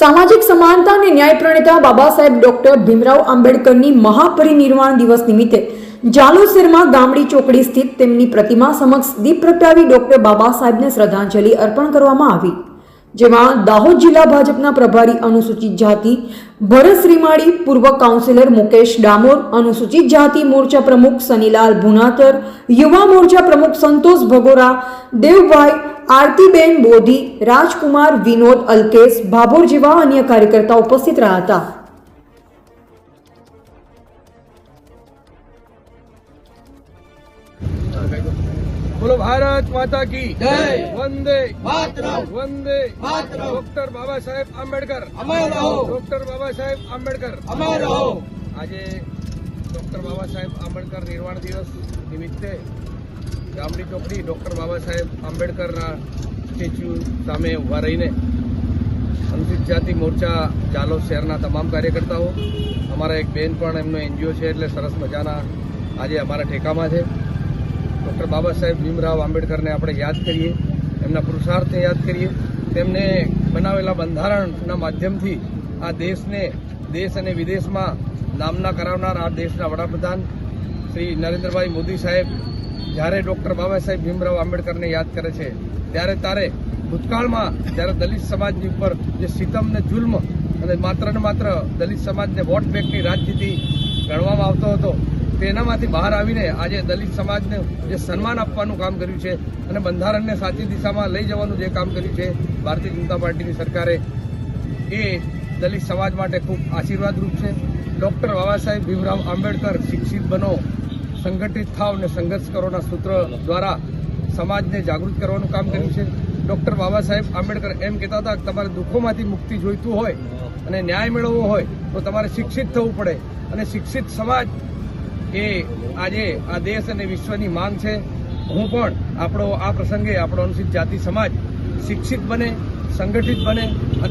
સામાજિક સમાનતા અને ન્યાય પ્રણેતા બાબા સાહેબ ડોક્ટર ભીમરાવ આંબેડકરની મહાપરિનિર્વાણ દિવસ નિમિત્તે જાલોસરમાં ગામડી ચોકડી સ્થિત તેમની પ્રતિમા સમક્ષ દીપ પ્રગટાવી ડોક્ટર બાબા સાહેબને શ્રદ્ધાંજલિ અર્પણ કરવામાં આવી. જેમાં દાહોદ જિલ્લા ભાજપના પ્રભારી અનુસૂચિત જાતિ, ભરત શ્રીમાળી, પૂર્વ કાઉન્સિલર મુકેશ ડામોર, અનુસૂચિત જાતિ મોરચા પ્રમુખ સનીલાલ ભુનાતર, યુવા મોરચા પ્રમુખ સંતોષ ભગોરા, દેવભાઈ આરતીબેન બોધી રાજકુમાર વિનોદ અલ્કેશ ભાભોર જેવા અન્ય કાર્યકર્તા ઉપસ્થિત રહ્યા હતા બોલો ભારત માતા કી જય. વંદે માતરમ. વંદે માતરમ. ડોક્ટર બાબા સાહેબ આંબેડકર અમર રહો. ડોક્ટર બાબા સાહેબ આંબેડકર અમર રહો. આજે ડોક્ટર બાબા સાહેબ આંબેડકર નિર્વાણ દિવસ નિમિત્તે ગામડી ચોકડી ડોક્ટર બાબા સાહેબ આંબેડકરના સ્ટેચ્યુ સામે ઊભા રહીને અનુસૂચિત જાતિ મોરચા ચાલો શહેરના તમામ કાર્યકર્તાઓ, અમારા એક બેન પણ એમનો એનજીઓ છે એટલે સરસ મજાના આજે અમારા ઠેકામાં છે. ડૉક્ટર બાબા સાહેબ ભીમરાવ આંબેડકરને આપણે યાદ કરીએ, એમના પુરુષાર્થને યાદ કરીએ, તેમને બનાવેલા બંધારણના માધ્યમથી આ દેશને, દેશ અને વિદેશમાં નામના કરાવનાર આ દેશના વડાપ્રધાન શ્રી નરેન્દ્રભાઈ મોદી સાહેબ જ્યારે ડૉક્ટર બાબા સાહેબ ભીમરાવ આંબેડકરને યાદ કરે છે, ત્યારે તારે ભૂતકાળમાં, જ્યારે દલિત સમાજની ઉપર જે સીતમને જુલ્મ અને માત્ર ને માત્ર દલિત સમાજને વોટ બેંકની રાજનીતિ ગણવામાં આવતો હતો, તેનામાંથી બહાર આવીને આજે દલિત સમાજને જે સન્માન આપવાનું કામ કર્યું છે અને બંધારણને સાચી દિશામાં લઈ જવાનું જે કામ કર્યું છે, ભારતીય જનતા પાર્ટીની સરકારે એ દલિત સમાજ માટે ખૂબ આશીર્વાદરૂપ છે. ડૉક્ટર બાબા સાહેબ ભીમરાવ આંબેડકર શિક્ષિત બનો સંગઠિત થાવ અને સંઘર્ષ કરોના સૂત્ર દ્વારા સમાજને જાગૃત કરવાનું કામ કર્યું છે. ડૉક્ટર બાબા સાહેબ આંબેડકર એમ કહેતા હતા કે તમારે દુઃખોમાંથી મુક્તિ જોઈતું હોય અને ન્યાય મેળવવો હોય તો તમારે શિક્ષિત થવું પડે. અને શિક્ષિત સમાજ એ આજે આ દેશ અને વિશ્વની માંગ છે. હું પણ આપણો આ પ્રસંગે આપણો અનુસૂચિત જાતિ સમાજ શિક્ષિત બને, સંગઠિત બને અને